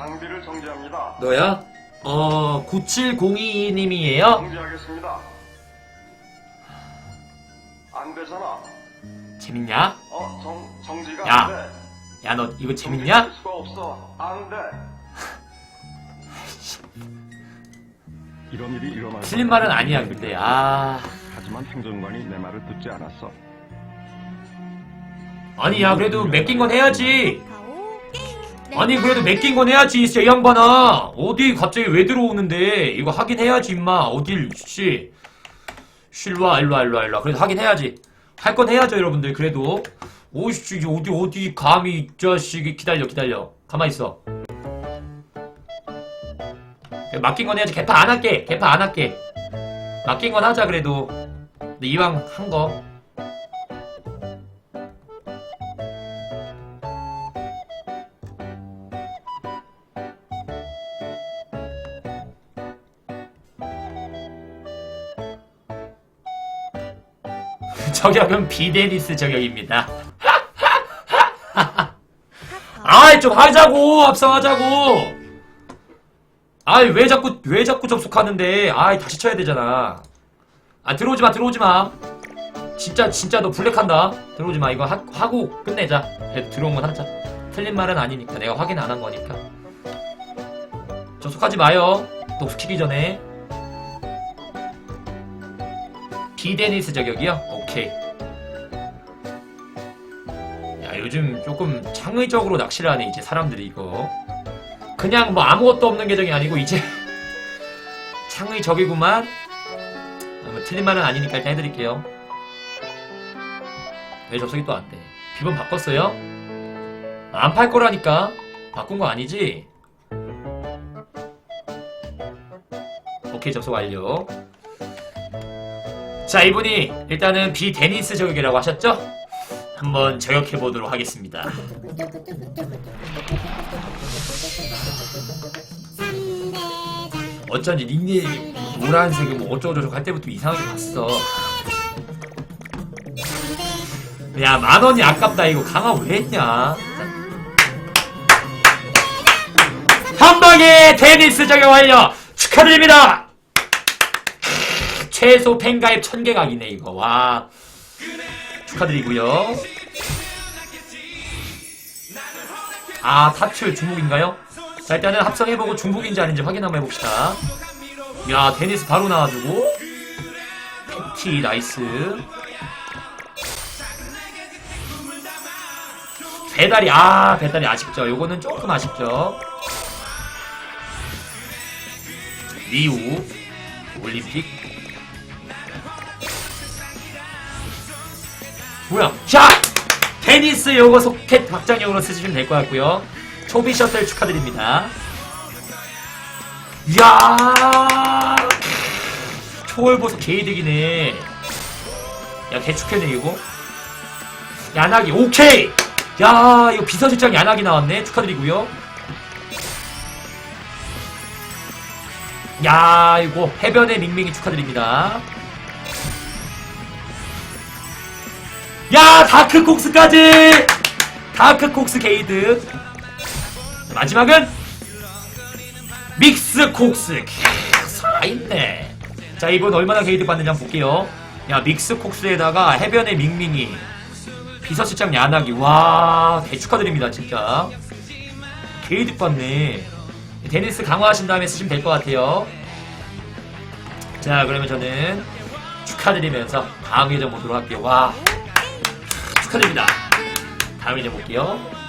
장비를 정지합니다. 너야? 어, 9702님이에요? 정지하겠습니다. 안 되잖아. 재밌냐? 어, 정, 정지가 야, 안 돼. 야, 너 이거 재밌냐? 정지할 수가 없어. 안 돼. 이런 일이 일어날 틀린 말은 아니야, 근데. 아. 하지만 행정관이 내 말을 듣지 않았어. 아니, 야, 그래도 맡긴 건 해야지. 아니, 그래도 맡긴 건 해야지, 이 양반아. 어디 갑자기 왜 들어오는데. 이거 하긴 해야지, 임마. 어딜, 씨. 쉴와, 일로와, 일로와, 일로와. 그래도 하긴 해야지. 할 건 해야죠, 여러분들. 그래도. 오씨, 어디, 어디, 감히, 이 자식이. 기다려, 기다려. 가만히 있어. 맡긴 건 해야지. 개파 안 할게. 개파 안 할게. 맡긴 건 하자, 그래도. 근데 이왕 한 거. 저격은 비데니스 저격입니다. 아이 좀 하자고 합성하자고. 아이 왜 자꾸 왜 자꾸 접속하는데? 아이 다시 쳐야 되잖아. 아 들어오지 마 들어오지 마. 진짜 진짜 너 블랙한다. 들어오지 마 이거 하, 하고 끝내자. 들어온 건 하자. 틀린 말은 아니니까 내가 확인 안 한 거니까. 접속하지 마요. 녹수키기 전에. 비데니스 저격이요? 오케이. 야, 요즘 조금 창의적으로 낚시를 하네, 이제 사람들이 이거. 그냥 뭐 아무것도 없는 계정이 아니고, 이제. 창의적이구만. 아, 뭐 틀린 말은 아니니까 일단 해드릴게요. 왜 접속이 또 안 돼? 비번 바꿨어요? 안 팔 거라니까. 바꾼 거 아니지? 오케이, 접속 완료. 자, 이분이 일단은 비 데니스 저격이라고 하셨죠? 한번 저격해 보도록 하겠습니다. 어쩐지 닉네임 노란색이 뭐 어쩌고저쩌고 할 때부터 이상하게 봤어. 야, 만 원이 아깝다. 이거 강화 왜 했냐? 한 방에 데니스 저격 완료! 축하드립니다! 최소 팬가입 1000개 각이네 이거. 와. 축하드리고요. 아 타출 중복인가요? 자 일단은 합성해보고 중복인지 아닌지 확인 한번 해봅시다. 야 데니스 바로 나와주고. 팬티 나이스. 배달이 아 배달이 아쉽죠. 요거는 조금 아쉽죠. 리우 올림픽 뭐야? 자! 테니스 요거 소켓 박장용으로 쓰시면 될 것 같고요. 초비 셔틀 축하드립니다. 이야! 초월보석 개이득이네. 야, 개축해네, 이거. 야나기, 오케이! 야, 이거 비서실장 야나기 나왔네. 축하드리고요. 야, 이거 해변의 밍밍이 축하드립니다. 야 다크콕스까지! 다크콕스 게이드. 마지막은 믹스콕스. 캬, 살아있네. 자 이번 얼마나 게이드 받는지 한번 볼게요. 야 믹스콕스에다가 해변의 밍밍이 비서실장 야나기. 와 대축하드립니다 진짜. 게이드 받네. 데니스 강화하신 다음에 쓰시면 될 것 같아요. 자 그러면 저는 축하드리면서 다음 계정 보도록 할게요. 와 축하드립니다. 다음 이제 볼게요.